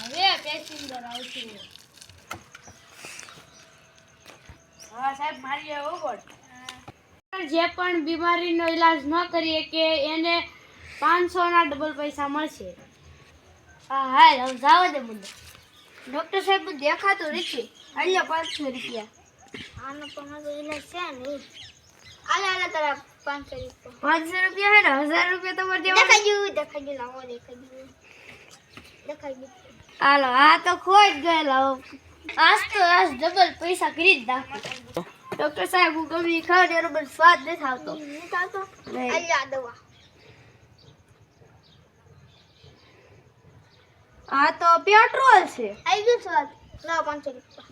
હવે પેસેન્જર આવશે હા સાહેબ મારી આવે ઓગળ જે પણ બીમારીનો ઈલાજ ન કરીએ કે એને પાંચસોના ડબલ પૈસા મળશે. હા હા હવે જાવ દે મને ડોક્ટર સાહેબ દેખાતું નથી. હાલ્યો પાંચસો રૂપિયા. આનો પણ મારો ઈલાજ છે નહીં. આલે આલે તારા પાંચસો રૂપિયા. પાંચસો રૂપિયા હે ને? હજાર રૂપિયા તમારે દેવા દેખાઈ ગયું દેખાઈ ગયું લાવો દેખાઈ ગયું. દેખાઈ ગયું. હાલો આ તો ખોટ ગયેલા. આજ તો આજ ડબલ પૈસા કરી જ નાખું ડોક્ટર સાહેબ હું ગમે ખાવ ને એનો મને સ્વાદ નથી આવતો. દવા. આ તો પેટ્રોલ છે. આવી ગયું સ્વાદ. લાવો પાંચસો રૂપિયા.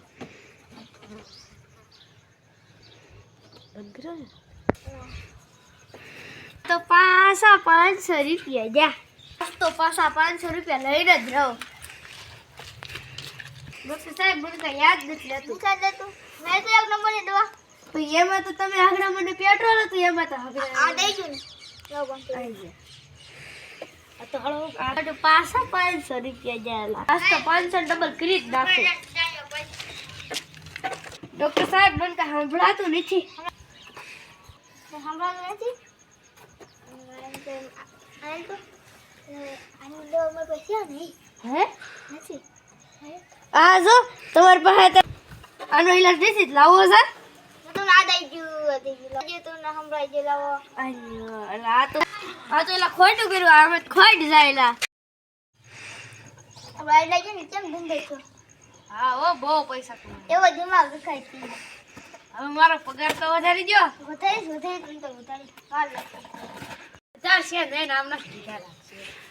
તો પાછા પાંચસો રૂપિયા જા. તો પાછા પાંચસો રૂપિયા લઈને જ રહો. ડોક્ટર સાહેબ મને કઈ યાદ નથી રહેતું. નિકાલ દે મેં તો એક નંબરની દવા. તો એમાં તો તમે આગળ મને પેટ્રોલ હતું એમાં તો આગળ આ દઈ ગયું ને. પાંચસો આવી ગયા. તો હળવો આ તો પાછા પાંચસો રૂપિયા જાયેલા આજ તો પાંચસો ડબલ કરી જ નાખું ડોક્ટર સાહેબ મને કઈ સંભળાતું નથી. સાંભળવાનું નથી? હે? જો તમારી પાસે આનો ઈલાજ નથી લાવો છે? હું તો ના દઈ ગયું દઈ તું ના સંભળાઈ ગયું લાવો. અయ్యో, આ તો આ તો એલા ખોટું કર્યું આમે ખોટ જાયેલા આપણે કેમ ધંધો છો હા ઓ બહુ પૈસા એવો દિમાગ વિખાય છે. હવે મારો પગાર તો વધારી દો વધારીશ વધારીશ. તને તો વધારીશ ચાલ છે ને નામ નથી લાગશે